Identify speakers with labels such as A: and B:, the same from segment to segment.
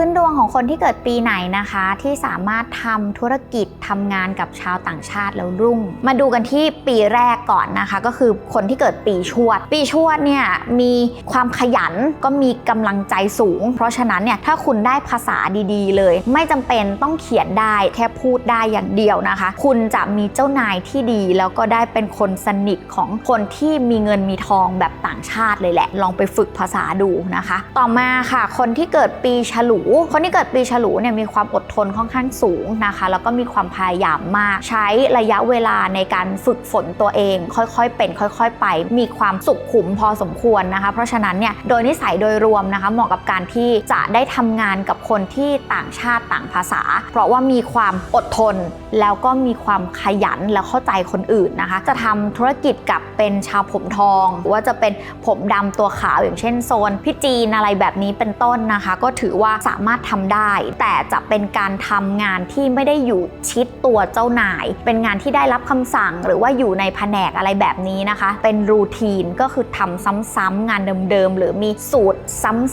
A: พื้นดวงของคนที่เกิดปีไหนนะคะ ที่สามารถทำธุรกิจทำงานกับชาวต่างชาติแล้วรุ่ง มาดูกันที่ปีแรกก่อนนะคะ ก็คือคนที่เกิดปีชวด ปีชวดเนี่ยมีความขยันก็มีกำลังใจสูง เพราะฉะนั้นเนี่ยถ้าคุณได้ภาษาดีๆ เลย ไม่จำเป็นต้องเขียนได้แค่พูดได้อย่างเดียวนะคะ คุณจะมีเจ้านายที่ดี แล้วก็ได้เป็นคนสนิทของคนที่มีเงินมีทองแบบต่างชาติเลยแหละ ลองไปฝึกภาษาดูนะคะ ต่อมาค่ะ คนที่เกิดปีฉลูคนที่เกิดปีฉลูเนี่ยมีความอด นค่อนข้างสูงนะคะ แล้วก็มีความพยายามมาก ใช้ระยะเวลาในการฝึกฝนตัวเอง ค่อยๆ เป็น ค่อย ๆ ไป มีความสุขขุมพอสมควรนะคะ เพราะฉะนั้นเนี่ยโดยนิสัยโดยรวมนะคะ เหมาะกับการที่จะได้ทำงานกับคนที่ต่างชาติต่างภาษา เพราะว่ามีความอดทน แล้วก็มีความขยันและเข้าใจคนอื่นนะคะ จะทำธุรกิจกับเป็นชาวผมทองหรือว่าจะเป็นผมดำตัวขาวอย่างเช่นโซนพี่จีนอะไรแบบนี้เป็นต้นนะคะ ก็ถือว่าสามารถทำได้ แต่จะเป็นการทำงานที่ไม่ได้อยู่ชิดตัวเจ้านาย เป็นงานที่ได้รับคำสั่งหรือว่าอยู่ในแผนกอะไรแบบนี้นะคะ เป็นรูทีนก็คือทำซ้ำๆงานเดิมๆหรือมีสูตร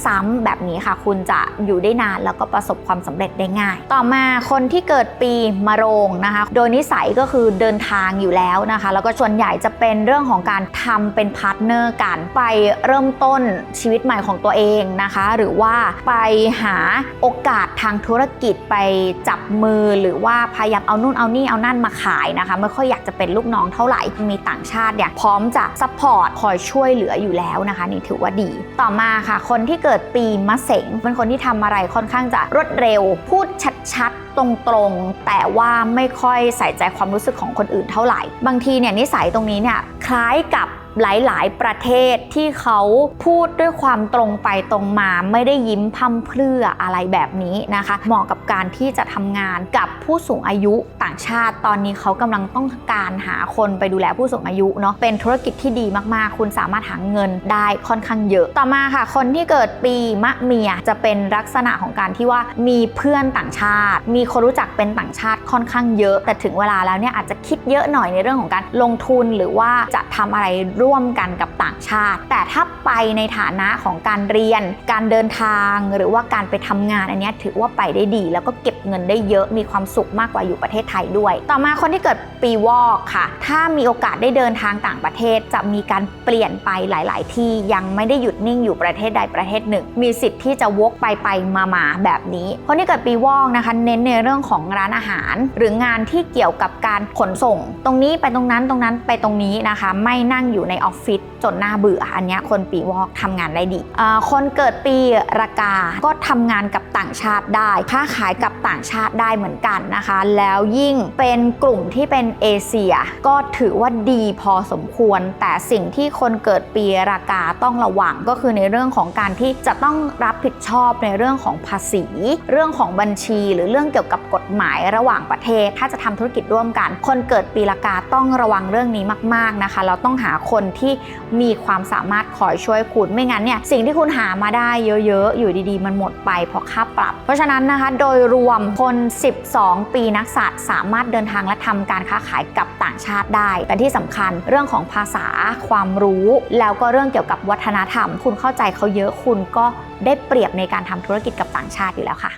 A: ซ้ำๆแบบนี้ค่ะ คุณจะอยู่ได้นานแล้วก็ประสบความสำเร็จได้ง่าย ต่อมาคนที่เกิดปีมะโรงนะคะ โดยนิสัยก็คือเดินทางอยู่แล้วนะคะ แล้วก็ส่วนใหญ่จะเป็นเรื่องของการทำเป็นพาร์ทเนอร์กันไปเริ่มต้นชีวิตใหม่ของตัวเองนะคะ หรือว่าไปหาโอกาสทางธุรกิจไปจับมือหรือว่าพยายามเอานู่นเอานี่เอานั่นมาขายนะคะไม่ค่อยอยากจะเป็นลูกน้องเท่าไหร่มีต่างชาติเนี่ยพร้อมจะซัพพอร์ตคอยช่วยเหลืออยู่แล้วนะคะ นี่ถือว่าดี ต่อมาค่ะ คนที่เกิดปีมะเสงเป็นคนที่ทำอะไรค่อนข้างจะรวดเร็ว พูดชัดๆตรงๆ แต่ว่าไม่ค่อยใส่ใจความรู้สึกของคนอื่นเท่าไหร่ บางทีเนี่ยนิสัยตรงนี้เนี่ยคล้ายกับ หลายๆ ประเทศที่เขาพูดด้วยความตรงไปตรงมาไม่ได้ยิ้มพร่ำเพรื่ออะไรแบบนี้นะคะ เหมาะกับการที่จะทำงานกับผู้สูงอายุต่างชาติตอนนี้เขากำลังต้องการหาคนไปดูแลผู้สูงอายุเนาะเป็นธุรกิจที่ดีมากๆ คุณสามารถหาเงินได้ค่อนข้างเยอะ ต่อมาค่ะ คนที่เกิดปีมะเมียจะเป็นลักษณะของการที่ว่ามีเพื่อนต่างชาติ มีคนรู้จักเป็นต่างชาติค่อนข้างเยอะ แต่ถึงเวลาแล้วเนี่ยอาจจะคิดเยอะหน่อยในเรื่องของการลงทุนหรือว่าจะทำอะไรร่วมกันกับต่างชาติ แต่ถ้าไปในฐานะของการเรียน การเดินทางหรือว่าการไปทำงานอันนี้ถือว่าไปได้ดี แล้วก็เก็บเงินได้เยอะมีความสุขมากกว่าอยู่ประเทศไทยด้วย ต่อมาคนที่เกิดปีวอกค่ะ ถ้ามีโอกาสได้เดินทางต่างประเทศ จะมีการเปลี่ยนไปหลาย ๆ ที่ยังไม่ได้หยุดนิ่งอยู่ประเทศใดประเทศหนึ่ง มีสิทธิ์ที่จะวกไปไปมามาแบบนี้ คนที่เกิดปีวอกนะคะ เน้นในเรื่องของร้านอาหาร หรืองานที่เกี่ยวกับการขนส่ง ตรงนี้ไปตรงนั้นตรงนั้นไปตรงนี้นะคะ ไม่นั่งอยู่ในออฟฟิศจนหน่าเบื่อ อันนี้คนปีวอกทำงานได้ดี คนเกิดปีรากา ก็ทำงานกับต่างชาติได้ ค้าขายกับต่างชาติได้เหมือนกันนะคะ แล้วยิ่งเป็นกลุ่มที่เป็นเอเชีย ก็ถือว่าดีพอสมควร แต่สิ่งที่คนเกิดปีรากาต้องระวังก็คือในเรื่องของการที่จะต้องรับผิดชอบในเรื่องของภาษี เรื่องของบัญชี หรือเรื่องเกี่ยวกับกฎหมายระหว่างประเทศ ถ้าจะทำธุรกิจร่วมกัน คนเกิดปีรากาต้องระวังเรื่องนี้มาก ๆนะคะ เราต้องหาคนที่มีความสามารถคอยช่วยคุณไม่งั้นเนี่ยสิ่งที่คุณหามาได้เยอะๆ อยู่ดีๆ มันหมดไปเพราะค่าปรับ เพราะฉะนั้นนะคะโดยรวมคน 12 ปีนักสัตว์สามารถเดินทางและทำการค้าขายกับต่างชาติได้ แต่ที่สำคัญเรื่องของภาษาความรู้ แล้วก็เรื่องเกี่ยวกับวัฒนธรรม คุณเข้าใจเขาเยอะคุณก็ได้เปรียบในการทำธุรกิจกับต่างชาติอยู่แล้วค่ะ